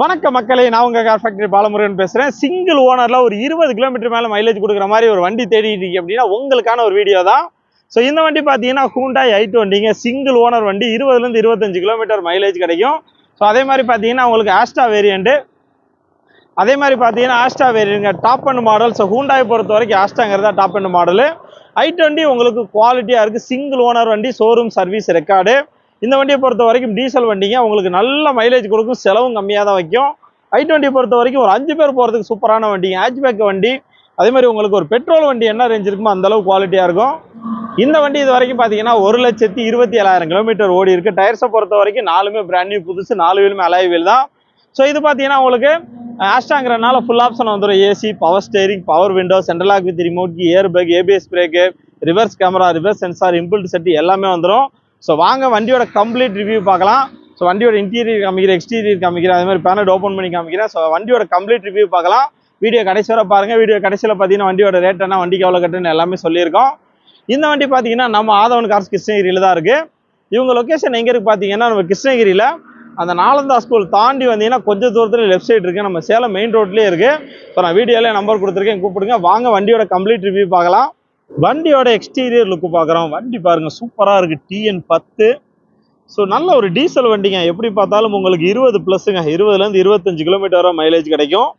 வணக்க மக்களே நான் உங்கள் கார் ஃபேக்டரி பாலமுருகன் பேசுகிறேன் சிங்கிள் ஓனரில் ஒரு இருபது கிலோமீட்டர் மேலே மைலேஜ் கொடுக்குற மாதிரி ஒரு வண்டி தேடிட்டு இருக்கீங்க அப்படின்னா உங்களுக்கான ஒரு வீடியோ தான். ஸோ இந்த வண்டி பார்த்தீங்கன்னா ஹூண்டாய் ஐ டுவெண்ட்டிங்க சிங்கிள் ஓனர் வண்டி இருபதுலேருந்து இருபத்தஞ்சு கிலோமீட்டர் மைலேஜ் கிடைக்கும். ஸோ அதே மாதிரி பார்த்தீங்கன்னா உங்களுக்கு ஆஸ்டா வேரியண்ட்டு அதே மாதிரி பார்த்தீங்கன்னா Asta வேரியங்க top end model so Hyundai பொறுத்த வரைக்கும் ஆஸ்டாங்கிறதா top end model i twenty உங்களுக்கு குவாலிட்டியாக இருக்குது சிங்கிள் ஓனர் வண்டி ஷோரூம் சர்வீஸ் ரெக்கார்டு இந்த வண்டியை பொறுத்த வரைக்கும் டீசல் வண்டிங்க. உங்களுக்கு நல்ல மைலேஜ் கொடுக்கும். செலவும் கம்மியாக தான் வைக்கும். ஐ டுவெண்ட்டி பொறுத்த வரைக்கும் ஒரு அஞ்சு பேர் போகிறதுக்கு சூப்பரான வண்டிங்க ஹேட்ச்பேக் வண்டி. அதே மாதிரி உங்களுக்கு ஒரு பெட்ரோல் வண்டி என்ன ரேஞ்ச் இருக்குமோ அந்தளவு குவாலிட்டியாக இருக்கும். இந்த வண்டி இது வரைக்கும் பார்த்தீங்கன்னா ஒரு லட்சத்தி இருபத்தி ஏழாயிரம் கிலோமீட்டர் ஓடி இருக்குது டயர்ஸை பொறுத்த வரைக்கும் நாலுமே பிராண்ட் நியூ புதுசு நாலு வீலுமே அலாய் வீல் தான். ஸோ இது பார்த்தீங்கன்னா உங்களுக்கு ஆஸ்டாங்கிறனால ஃபுல் ஆப்ஷன் வந்துடும் AC power steering power window central lock with remote air bag ABS brake reverse camera reverse sensor inbuilt set எல்லாமே வந்துடும் ஸோ வாங்க வண்டியோட கம்ப்ளீட் ரிவ்யூ பார்க்கலாம். ஸோ வண்டியோட இன்டீரியர் காமிக்கிறேன் எக்ஸ்டீரியர் காமிக்கிறேன் அதே மாதிரி பேனட் ஓப்பன் பண்ணி காமிக்கிறேன். ஸோ வண்டியோட கம்ப்ளீட் ரிவ்யூ பார்க்கலாம். வீடியோ கடைசி வர பாருங்கள் வீடியோ கடைசியில் பார்த்தீங்கன்னா வண்டியோட ரேட் என்ன வண்டிக்கு எவ்வளோ கட்டுன்னு எல்லாமே சொல்லியிருக்கோம். இந்த வண்டி பார்த்தீங்கன்னா நம்ம ஆதவன் கார்ஸ் கிருஷ்ணகிரியில் தான் இருக்குது இவங்க லொக்கேஷன் எங்கே இருக்குது பார்த்தீங்கன்னா நம்ம கிருஷ்ணகிரியில் அந்த நாலந்தா ஸ்கூல் தாண்டி வந்தீங்கன்னா கொஞ்சம் தூரத்தில் லெஃப்ட் சைடு இருக்குது நம்ம சேலம் மெயின் ரோட்லேயே இருக்குது ஸோ நான் வீடியோவில் நம்பர் கொடுத்துருக்கேன். கூப்பிடுங்க. வாங்க வண்டியோட கம்ப்ளீட் ரிவ்யூ பார்க்கலாம். வண்டியோட எக்ஸ்டீரியர் லுக்கு பார்க்குறோம். வண்டி பாருங்கள் சூப்பராக இருக்குது டிஎன் பத்து. ஸோ நல்ல ஒரு டீசல் வண்டிங்க. எப்படி பார்த்தாலும் உங்களுக்கு இருபது ப்ளஸ்ஸுங்க இருபதுலேருந்து இருபத்தஞ்சு கிலோமீட்டர் வர மைலேஜ் கிடைக்கும்.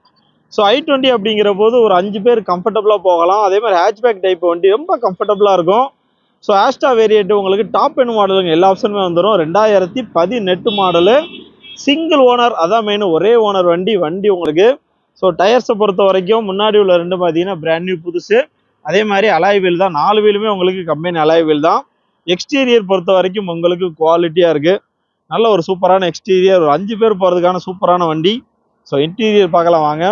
ஸோ ஐ டுவெண்ட்டி அப்படிங்கிற போது ஒரு அஞ்சு பேர் கம்ஃபர்டபுளாக போகலாம். அதே மாதிரி ஹேட்ச்பேக் டைப் வண்டி ரொம்ப கம்ஃபர்டபுளாக இருக்கும். ஸோ ஆஸ்டா வேரியண்ட் உங்களுக்கு டாப் என் மாடலுங்க எல்லா ஆப்ஷனுமே வந்துடும் ரெண்டாயிரத்தி பதினெட்டு மாடலு சிங்கிள் ஓனர் அதான் மெயின் ஒரே ஓனர் வண்டி வண்டி உங்களுக்கு. ஸோ டயர்ஸை பொறுத்த வரைக்கும் முன்னாடி உள்ள ரெண்டு பார்த்தீங்கன்னா பிராண்ட் நியூ புதுசு. அதே மாதிரி அலாய் வீல் தான். நாலு வீலுமே உங்களுக்கு கம்பெனி அலாய் வீல் தான். எக்ஸ்டீரியர் பொறுத்த வரைக்கும் உங்களுக்கு குவாலிட்டியாக இருக்குது நல்ல ஒரு சூப்பரான எக்ஸ்டீரியர் ஒரு அஞ்சு பேர் போகிறதுக்கான சூப்பரான வண்டி. ஸோ இன்டீரியர் பார்க்கலாம் வாங்க.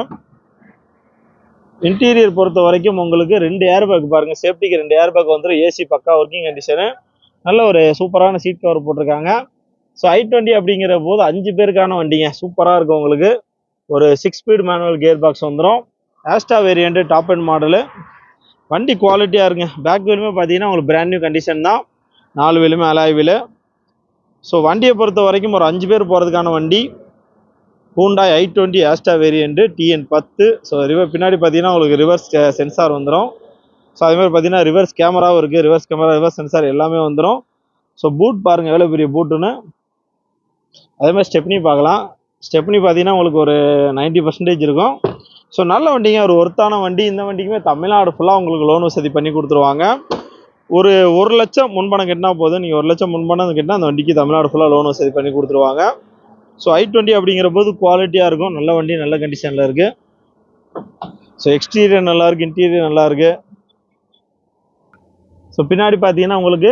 இன்டீரியர் பொறுத்த வரைக்கும் உங்களுக்கு ரெண்டு ஏர் பேக் பாருங்க. சேஃப்டிக்கு ரெண்டு ஏர் பேக் வந்துடும் ஏசி பக்கா ஒர்க்கிங் கண்டிஷனு நல்ல ஒரு சூப்பரான சீட் கவர் போட்டிருக்காங்க. ஸோ ஐ டுவெண்ட்டி அப்படிங்கிற போது அஞ்சு பேருக்கான வண்டிங்க. சூப்பராக இருக்கும் உங்களுக்கு. ஒரு six speed manual gear box வந்துடும் Asta variant top end model வண்டி குவாலிட்டியாக இருங்க. பேக் வீலுமே பார்த்தீங்கன்னா உங்களுக்கு பிராண்ட் நியூ கண்டிஷன் தான். நாலு வீலுமே அலாய் வீலு ஸோ வண்டியை பொறுத்த வரைக்கும் ஒரு அஞ்சு பேர் போகிறதுக்கான வண்டி. Hyundai i twenty Asta variant TN பத்து. ஸோ ரிவர் பின்னாடி பார்த்தீங்கன்னா உங்களுக்கு ரிவர்ஸ் சென்சார் வந்துடும் ஸோ அதுமாதிரி பார்த்தீங்கன்னா ரிவர்ஸ் கேமராவும் இருக்குது ரிவர்ஸ் கேமரா ரிவர்ஸ் சென்சார் எல்லாமே வந்துடும் ஸோ பூட் பாருங்கள் எவ்வளோ பெரிய பூட்டுன்னு அதே மாதிரி ஸ்டெப்னி பார்க்கலாம். ஸ்டெப்னி பார்த்தீங்கன்னா உங்களுக்கு ஒரு 90% பர்சன்டேஜ் இருக்கும். ஸோ நல்ல வண்டிங்க. ஒரு ஒர்த்தான வண்டி. இந்த வண்டிக்குமே தமிழ்நாடு ஃபுல்லாக உங்களுக்கு லோன் வசதி பண்ணி கொடுத்துருவாங்க. ஒரு ஒரு லட்சம் முன்பணம் கட்டினா போதும். நீங்கள் ஒரு லட்சம் முன்பணம் கட்டினா அந்த வண்டிக்கு தமிழ்நாடு ஃபுல்லாக லோன் வசதி பண்ணி கொடுத்துருவாங்க. ஸோ ஐ டுவெண்ட்டி அப்படிங்கிற போது குவாலிட்டியாக இருக்கும். நல்ல வண்டி நல்ல கண்டிஷனில் இருக்குது ஸோ எக்ஸ்டீரியர் நல்லாயிருக்கு இன்டீரியர் நல்லாயிருக்கு ஸோ பின்னாடி பார்த்தீங்கன்னா உங்களுக்கு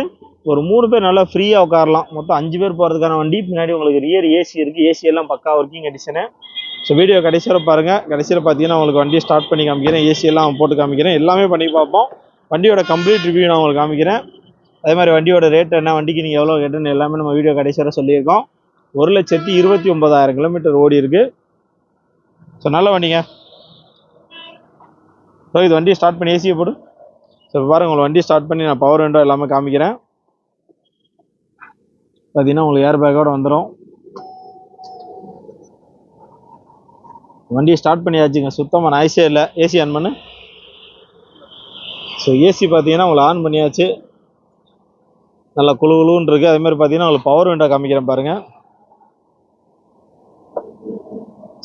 ஒரு மூணு பேர் நல்லா ஃப்ரீயாக உட்காரலாம். மொத்தம் அஞ்சு பேர் போகிறதுக்கான வண்டி பின்னாடி உங்களுக்கு ரியர் ஏசி இருக்குது ஏசி எல்லாம் பக்கா ஒர்க்கிங் கண்டிஷனு ஸோ வீடியோ கடைசியில் பாருங்கள் கடைசியில் பார்த்தீங்கன்னா உங்களுக்கு வண்டியை ஸ்டார்ட் பண்ணி காமிக்கிறேன். ஏசி எல்லாம் போட்டு காமிக்கிறேன். எல்லாமே பண்ணி பார்ப்போம். வண்டியோட கம்ப்ளீட் ரிவ்யூ நான் உங்களுக்கு காமிக்கிறேன். அதே மாதிரி வண்டியோட ரேட் என்ன வண்டிக்கு நீங்கள் எவ்வளோ கேட்டுன்னு எல்லாமே நம்ம வீடியோ கடைசியில் சொல்லியிருக்கோம். ஒரு லட்சத்தி இருபத்தி ஒன்பதாயிரம் கிலோமீட்டர் ஓடி இருக்கு. ஸோ நல்ல வண்டிங்க. ஸோ இது வண்டியை ஸ்டார்ட் பண்ணி ஏசியை போடு. ஸோ பாருங்கள் உங்களுக்கு வண்டி ஸ்டார்ட் பண்ணி நான் பவர் விண்டோ எல்லாமே காமிக்கிறேன். பார்த்தீங்கன்னா உங்களுக்கு ஏர் பேக்கோட வந்துடும் வண்டியை ஸ்டார்ட் பண்ணியாச்சுங்க. சுத்தமாக நாய்ஸே இல்லை. ஏசி ஆன் பண்ணு. ஸோ ஏசி பார்த்தீங்கன்னா உங்களை ஆன் பண்ணியாச்சு. நல்லா குளு குளுன்னு இருக்குது அதேமாதிரி பார்த்தீங்கன்னா உங்களுக்கு பவர் விண்டோ காமிக்கிறேன் பாருங்கள்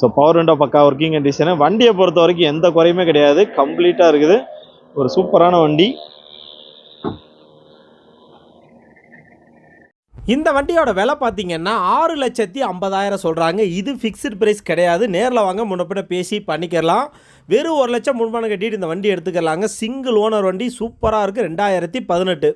ஸோ பவர் விண்டோ பக்கா ஒர்க்கிங் கண்டிஷனு வண்டியை பொறுத்த வரைக்கும் எந்த குறையுமே கிடையாது. கம்ப்ளீட்டாக இருக்குது. ஒரு சூப்பரான வண்டி. இந்த வண்டியோட விலை பார்த்தீங்கன்னா ஆறு லட்சத்தி ஐம்பதாயிரம் சொல்கிறாங்க இது ஃபிக்ஸ்டு ப்ரைஸ் கிடையாது. நேரில் வாங்க முன்னப்பின பேசி பண்ணிக்கலாம். வெறும் ஒரு லட்சம் முன்பணம் கட்டிட்டு இந்த வண்டி எடுத்துக்கலாங்க. சிங்கிள் ஓனர் வண்டி சூப்பராக இருக்குது ரெண்டாயிரத்தி பதினெட்டு.